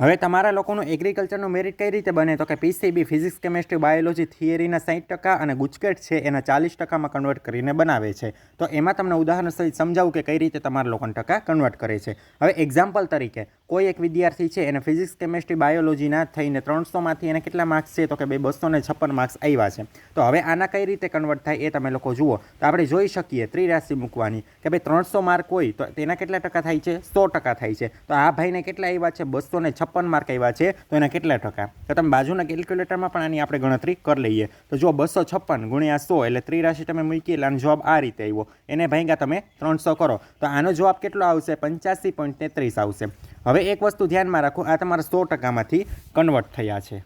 હવે તમારા લોકોનું એગ્રીકલ્ચરનું મેરિટ કઈ રીતે બને? તો કે પીસીબી ફિઝિક્સ કેમેસ્ટ્રી બાયોલોજી થિયરીના સાઠ ટકા અને ગુજકેટ છે એના ચાલીસ ટકામાં કન્વર્ટ કરીને બનાવે છે. તો એમાં તમને ઉદાહરણ સહિત સમજાવું કે કઈ રીતે તમારા લોકોને ટકા કન્વર્ટ કરે છે. હવે એક્ઝામ્પલ તરીકે કોઈ એક વિદ્યાર્થી છે, એને ફિઝિક્સ કેમેસ્ટ્રી બાયોલોજીના થઈને ત્રણસોમાંથી એને કેટલા માર્ક્સ છે, તો કે બે બસો ને છપ્પન માર્ક્સ આવ્યા છે. તો હવે આના કઈ રીતે કન્વર્ટ થાય એ તમે લોકો જુઓ. તો આપણે જોઈ શકીએ ત્રિરાશિ મૂકવાની કે ભાઈ ત્રણસો માર્ક હોય તો તેના કેટલા ટકા થાય છે? સો ટકા થાય છે. તો આ ભાઈને કેટલા આવ્યા છે? બસો ને છપ્પન માર્ક આવ્યા છે, તો એના કેટલા ટકા? તો તમે બાજુના કેલ્ક્યુલેટરમાં પણ આની આપણે ગણતરી કરી લઈએ. તો જો બસો છપ્પન ગુણ્યા સો એટલે ત્રિરાશિ તમે મૂકી એટલે આનો જવાબ આ રીતે આવ્યો. એને ભાગ્યા તમે ત્રણસો કરો. તો આનો જવાબ કેટલો આવશે? પંચ્યાસી પોઈન્ટ તેત્રીસ આવશે. હવે એક વસ્તુ ધ્યાનમાં રાખો, આ તમારા સો ટકામાંથી કન્વર્ટ થયા છે.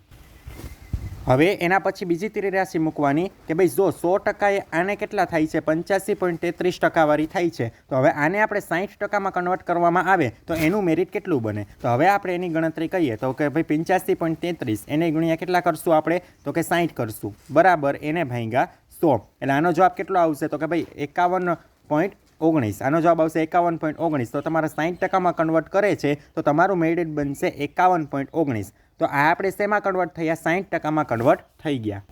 હવે એના પછી બીજી ત્રિરાશિ મૂકવાની કે ભાઈ જો સો ટકાએ આને કેટલા થાય છે? પંચ્યાસી પોઈન્ટ તેત્રીસ ટકાવાળી થાય છે. તો હવે આને આપણે સાઠ ટકામાં કન્વર્ટ કરવામાં આવે, તો એનું મેરિટ કેટલું બને? તો હવે આપણે એની ગણતરી કહીએ તો કે ભાઈ પંચ્યાસી પોઈન્ટ તેત્રીસ, એને ગુણ્યા કેટલા કરશું આપણે? તો કે સાઠ કરશું. બરાબર, એને ભાંગ્યા સો. એટલે આનો જવાબ કેટલો આવશે? તો કે ભાઈ એકાવન પોઈન્ટ ઓગણીસ. આનો જવાબ આવશે એકાવન પોઈન્ટ ઓગણીસ. તો તમારા સાઠ ટકામાં કન્વર્ટ કરે છે, તો તમારું મેરિટ બનશે એકાવન પોઈન્ટ ઓગણીસ. તો આ આપણે શેમાં કન્વર્ટ થયા? સાઠ ટકામાં કન્વર્ટ થઈ ગયા.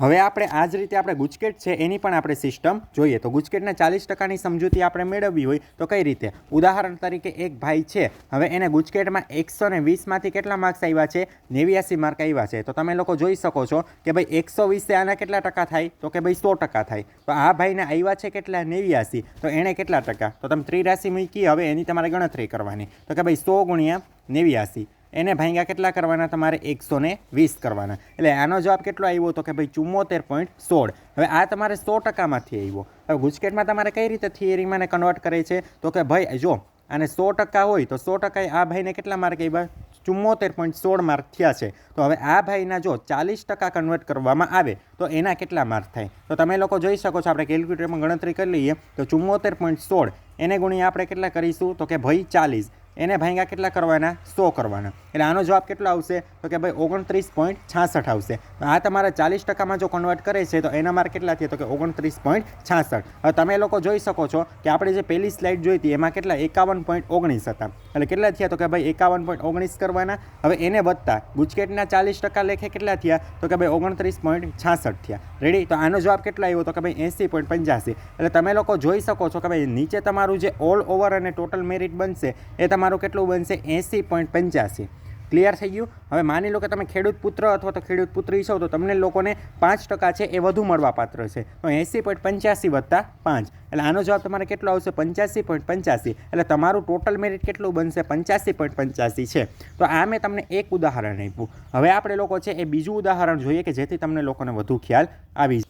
હવે આપણે આ જ રીતે આપણે ગુજકેટ છે, એની પણ આપણે સિસ્ટમ જોઈએ. તો ગુજકેટને ચાલીસ ટકાની સમજૂતી આપણે મેળવવી હોય તો કઈ રીતે? ઉદાહરણ તરીકે એક ભાઈ છે. હવે એને ગુજકેટમાં એકસો ને વીસમાંથી કેટલા માર્ક્સ આવ્યા છે? નેવ્યાસી માર્ક આવ્યા છે. તો તમે લોકો જોઈ શકો છો કે ભાઈ એકસો વીસે આના કેટલા ટકા થાય? તો કે ભાઈ સો ટકા થાય. તો આ ભાઈને આવ્યા છે કેટલા? નેવ્યાસી. તો એણે કેટલા ટકા? તો તમે ત્રિરાશી મૂકી, હવે એની તમારે ગણતરી કરવાની. તો કે ભાઈ સો ગુણ્યા નેવ્યાસી. એને ભાંગ્યા કેટલા કરવાના? તમારે એકસો વીસ કરવાના. એટલે આનો જવાબ કેટલો આવ્યો? તો કે ભાઈ ચુમ્મોતેર પોઈન્ટ સોળ. હવે આ તમારે સો ટકામાંથી આવ્યો. હવે ગુજકેટમાં તમારે કઈ રીતે થિયરીમાં કન્વર્ટ કરે છે? તો કે ભાઈ, જો, આને સો ટકા હોય તો સો ટકાએ આ ભાઈને કેટલા માર્ક આવ્યા ચુમ્મોતેર પોઈન્ટ સોળ માર્ક થયા છે. તો હવે આ ભાઈના જો ચાલીસ ટકા કન્વર્ટ કરવામાં આવે, તો એના કેટલા માર્ક થાય? તો તમે લોકો જોઈ શકો છો, આપણે કેલ્ક્યુલેટરમાં ગણતરી કરી લઈએ. તો ચુમ્મોતેર પોઈન્ટ સોળ, એને ગુણ્યા આપણે કેટલા કરીશું? તો કે ભાઈ ચાલીસ. એને ભાંગ્યા કેટલા કરવાના? સો કરવાના. એટલે આનો જવાબ કેટલો આવશે? તો કે ભાઈ ઓગણત્રીસ પોઈન્ટ છાસઠ આવશે. આ તમારા ચાલીસ ટકામાં જો કન્વર્ટ કરે છે, તો એના માર્ક કેટલા થયા? તો કે ઓગણત્રીસ પોઈન્ટ છાસઠ. હવે તમે લોકો જોઈ શકો છો કે આપણે જે પહેલી સ્લાઇડ જોઈ હતી, એમાં કેટલા? એકાવન પોઈન્ટ ઓગણીસ હતા. એટલે કેટલા થયા? તો કે ભાઈ એકાવન પોઈન્ટ ઓગણીસ કરવાના. હવે એને વધતા ગુજકેટના ચાલીસ ટકા લેખે કેટલા થયા? તો કે ભાઈ ઓગણત્રીસ પોઈન્ટ છાસઠ થયા. રેડી તો આનો જવાબ કેટલો આવ્યો? તો કે ભાઈ એંસી પોઈન્ટ પંચ્યાસી. એટલે તમે લોકો જોઈ શકો છો કે ભાઈ નીચે તમારું જે ઓલ ઓવર અને ટોટલ મેરિટ બનશે, એ તમારું કેટલું બનશે? એંસી પોઈન્ટ પંચ્યાસી. ક્લિયર થઈ ગયું? હવે માની લો કે તમે ખેડૂત પુત્ર અથવા તો ખેડૂત પુત્રી છો, તો તમને લોકોને પાંચ ટકા છે એ વધુ મળવા પાત્ર છે. તો એંસી પોઈન્ટ પંચ્યાસી વત્તા પાંચ. એટલે આનો જવાબ તમારે કેટલો આવશે? પંચ્યાસી પોઈન્ટ પંચ્યાસી. એટલે તમારું ટોટલ મેરિટ કેટલું બનશે? પંચ્યાસી પોઈન્ટ પંચ્યાસી છે. તો આ મેં તમને એક ઉદાહરણ આપ્યું. હવે આપણે લોકો છે એ બીજું ઉદાહરણ જોઈએ કે જેથી તમને લોકોને વધુ ખ્યાલ આવી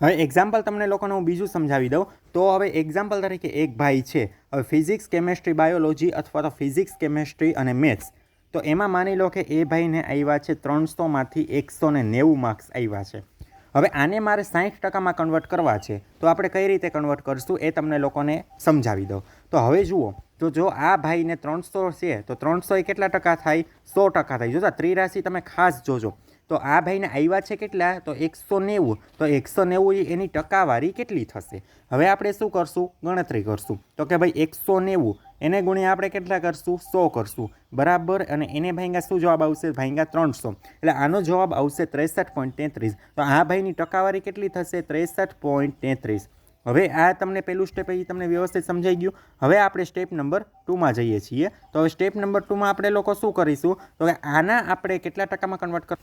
હવે એક્ઝામ્પલ તમને લોકોને હું બીજું સમજાવી દઉં. તો હવે એક્ઝામ્પલ તરીકે એક ભાઈ છે. હવે ફિઝિક્સ કેમેસ્ટ્રી બાયોલોજી અથવા તો ફિઝિક્સ કેમેસ્ટ્રી અને મેથ્સ તો એમાં માની લો કે એ ભાઈને આવ્યા છે ત્રણસોમાંથી એકસો ને નેવું માર્ક્સ આવ્યા છે. હવે આને મારે સાઠ ટકામાં કન્વર્ટ કરવા છે. તો આપણે કઈ રીતે કન્વર્ટ કરશું એ તમને લોકોને સમજાવી દો તો હવે જુઓ. તો જો આ ભાઈને ત્રણસો છે, તો ત્રણસો એ કેટલા ટકા થાય? સો ટકા થાય. જોતા ત્રિરાશિ તમે ખાસ જોજો. તો આ ભાઈને આવ્યા છે કેટલા? તો એકસો નેવું. તો એકસો નેવું એની ટકાવારી કેટલી થશે? હવે આપણે શું કરશું? ગણતરી કરશું. તો કે ભાઈ એકસો નેવું. એને ગુણ્યા આપણે કેટલા કરશું? સો કરશું. બરાબર? અને એને ભાંગ્યા શું જવાબ આવશે? ભાંગ્યા ત્રણસો. એટલે આનો જવાબ આવશે ત્રેસઠ પોઈન્ટ તેત્રીસ. તો આ ભાઈની ટકાવારી કેટલી થશે? ત્રેસઠ પોઈન્ટ તેત્રીસ. હવે આ તમને પહેલું સ્ટેપ એ તમને વ્યવસ્થિત સમજાઈ ગયું. હવે આપણે સ્ટેપ નંબર ટુમાં જઈએ છીએ. તો સ્ટેપ નંબર ટુમાં આપણે લોકો શું કરીશું? તો કે આના આપણે કેટલા ટકામાં કન્વર્ટ કર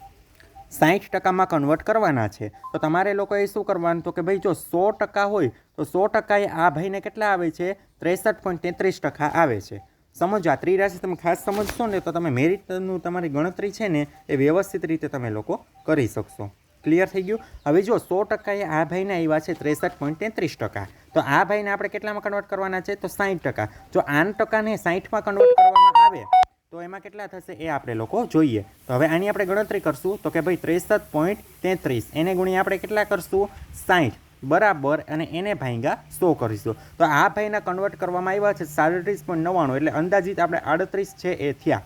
સાઠ ટકામાં કન્વર્ટ કરવાના છે. તો તમારે લોકોએ શું કરવાનું? તો કે ભાઈ જો સો ટકા હોય, તો સો ટકાએ આ ભાઈને કેટલા આવે છે? ત્રેસઠ પોઈન્ટ તેત્રીસ ટકા આવે છે. સમજો, આ ત્રિરાશિ તમે ખાસ સમજશો ને, તો તમે મેરિટનું તમારી ગણતરી છે ને, એ વ્યવસ્થિત રીતે તમે લોકો કરી શકશો. ક્લિયર થઈ ગયું? હવે જો સો ટકાએ આ ભાઈને આવ્યા છે, ત્રેસઠ પોઈન્ટ તેત્રીસ ટકા, તો આ ભાઈને આપણે કેટલામાં કન્વર્ટ કરવાના છે? તો સાઠ ટકા. જો આઠ ટકાને સાઠમાં કન્વર્ટ કરવામાં આવે તો એમાં કેટલા થશે એ આપણે લોકો જોઈએ. તો હવે આની આપણે ગણતરી કરશું. તો કે ભાઈ ત્રેસઠ પોઈન્ટ તેત્રીસ. એને ગુણ્યા આપણે કેટલા કરશું? સાઠ બરાબર. અને એને ભાઈગા સો કરીશું. તો આ ભાઈના કન્વર્ટ કરવામાં આવ્યા છે સાડત્રીસ પોઈન્ટ નવ્વાણું. એટલે અંદાજિત આપણે આડત્રીસ છે એ થયા.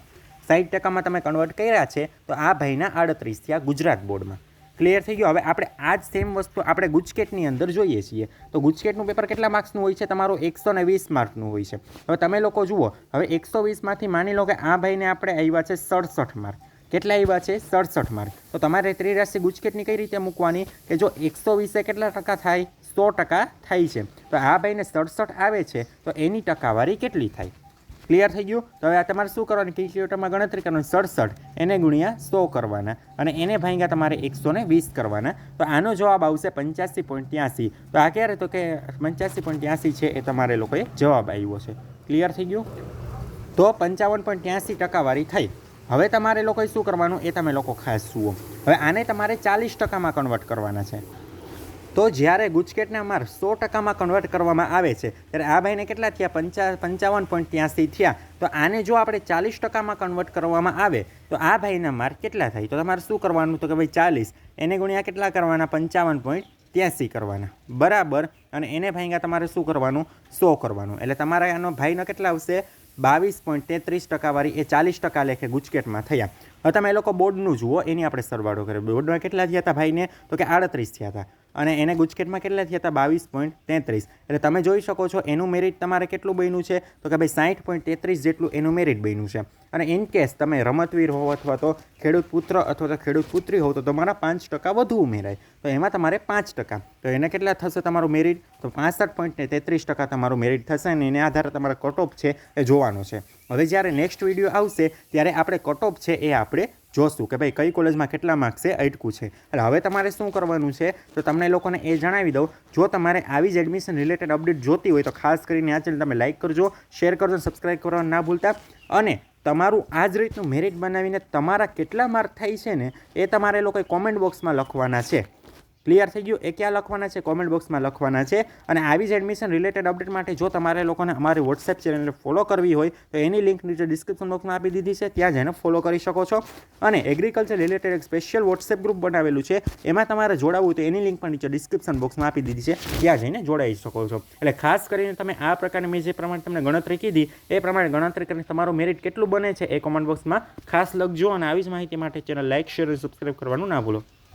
સાઠ ટકામાં તમે કન્વર્ટ કર્યા છે, તો આ ભાઈના આડત્રીસ થયા ગુજરાત બોર્ડમાં ક્લિયર થઈ ગયું. હવે આપણે આ જ સેમ વસ્તુ આપણે ગુજકેટની અંદર જોઈએ છીએ. તો ગુજકેટનું પેપર કેટલા માર્ક્સનું હોય છે? તમારું એકસો ને વીસ માર્કનું હોય છે. હવે તમે લોકો જુઓ. હવે એકસો વીસમાંથી માની લો કે આ ભાઈને આપણે આવ્યા છે સડસઠ માર્ક કેટલા આવ્યા છે? સડસઠ માર્ક તો તમારે ત્રિરાશી ગુજકેટની કઈ રીતે મૂકવાની? કે જો એકસો વીસે કેટલા ટકા થાય? સો ટકા થાય છે. તો આ ભાઈને સડસઠ આવે છે. તો એની ટકાવારી કેટલી થાય? ક્લિયર થઈ ગયું? તો હવે આ તમારે શું કરવાની? કેલ્ક્યુલેટરમાં ગણતરી કરવાની. સડસઠ એને ગુણ્યા સો કરવાના. અને એને ભાંગ્યા તમારે એકસો ને વીસ કરવાના. તો આનો જવાબ આવશે પંચ્યાસી પોઈન્ટ ત્યાંસી. તો આ ક્યારે? તો કે પંચ્યાસી પોઈન્ટ ત્યાંસી છે એ તમારે લોકોએ જવાબ આવ્યો છે. ક્લિયર થઈ ગયું? તો પંચાવન પોઈન્ટ ત્યાંસી ટકાવારી થઈ. હવે તમારે લોકોએ શું કરવાનું? એ તમે લોકો ખાસ જુઓ. હવે આને તમારે ચાલીસ ટકામાં કન્વર્ટ કરવાના છે. તો જ્યારે ગુજકેટના માર્ક સો ટકામાં કન્વર્ટ કરવામાં આવે છે, ત્યારે આ ભાઈને કેટલા થયા? પંચા, પંચાવન પોઈન્ટ ત્યાંસી થયા. તો આને જો આપણે ચાલીસ ટકામાં કન્વર્ટ કરવામાં આવે, તો આ ભાઈના માર્ક કેટલા થાય? તો તમારે શું કરવાનું? તો કે ભાઈ ચાલીસ. એને ગુણ્યા કેટલા કરવાના? પંચાવન પોઈન્ટ ત્યાંસી કરવાના. બરાબર. અને એને ભાઈગા તમારે શું કરવાનું? સો કરવાનું. એટલે તમારા આનો ભાઈનો કેટલા આવશે? બાવીસ પોઈન્ટ તેત્રીસ ટકાવાળી એ ચાલીસ ટકા લેખે ગુજકેટમાં થયા. હવે તમે એ લોકો બોર્ડનું જુઓ. એની આપણે સરવાળો કરીએ બોર્ડમાં કેટલા થયા હતા ભાઈને? તો કે આડત્રીસ થયા હતા. અને એને ગુજકેટમાં કેટલા થયા હતા? બાવીસ પોઈન્ટ તેત્રીસ. એટલે તમે જોઈ શકો છો એનું મેરિટ તમારે કેટલું બન્યું છે? તો કે ભાઈ સાઠ પોઈન્ટ તેત્રીસ જેટલું એનું મેરિટ બન્યું છે. અને ઇન કેસ તમે રમતવીર હો અથવા તો ખેડૂત પુત્ર અથવા તો ખેડૂત પુત્રી હોવ તો તમારા પાંચ ટકા વધુ ઉમેરાય. તો એમાં તમારે પાંચ ટકા. તો એને કેટલા થશે તમારું મેરિટ તો પાસઠ પોઈન્ટ ને તેત્રીસ ટકા તમારું મેરિટ થશે અને એને આધારે તમારા કટ ઓફ છે એ જોવાનો છે. હવે જ્યારે નેક્સ્ટ વીડિયો આવશે, ત્યારે આપણે કટઓફ છે એ આપણે જોશું કે ભાઈ કઈ કોલેજમાં કેટલા માર્ક્સે અટકું છે. એટલે હવે તમારે શું કરવાનું છે, તો તમને લોકોને એ જણાવી દઉં, જો તમારે આવી જ એડમિશન રિલેટેડ અપડેટ જોતી હોય તો ખાસ કરીને આ ચેનલ તમે લાઇક કરજો શેર કરજો સબસ્ક્રાઇબ કરવાનું ના ભૂલતા. અને તમારું આ જ રીતનું મેરિટ બનાવીને તમારા કેટલા માર્ક થાય છે ને, એ તમારે લોકોએ કોમેન્ટ બોક્સમાં લખવાના છે. ક્લિયર થઈ ગયું? એ ક્યાં લખવાના છે? કોમેન્ટ બોક્સમાં લખવાના છે. અને આવી જ એડમિશન રિલેટેડ અપડેટ માટે જો તમારે લોકોને અમારી વોટ્સએપ ચેનલને ફોલો કરવી હોય, તો એની લિંક નીચે ડિસ્ક્રિપ્શન બોક્સમાં આપી દીધી છે. ત્યાં જઈને ફોલો કરી શકો છો. અને એગ્રીકલ્ચર રિલેટેડ એક સ્પેશિયલ વોટ્સએપ ગ્રુપ બનાવેલું છે. એમાં તમારે જોડાવવું તો એની લિંક પણ નીચે ડિસ્ક્રિપ્શન બોક્સમાં આપી દીધી છે. ત્યાં જઈને જોડાઈ શકો છો. એટલે ખાસ કરીને તમે આ પ્રકારની મેં જે પ્રમાણે તમને ગણતરી કીધી, એ પ્રમાણે ગણતરી કરીને તમારું મેરિટ કેટલું બને છે એ કોમેન્ટ બોક્સમાં ખાસ લખજો. અને આવી જ માહિતી માટે ચેનલ લાઇક શેર અને સબસ્ક્રાઈબ કરવાનું ના ભૂલો.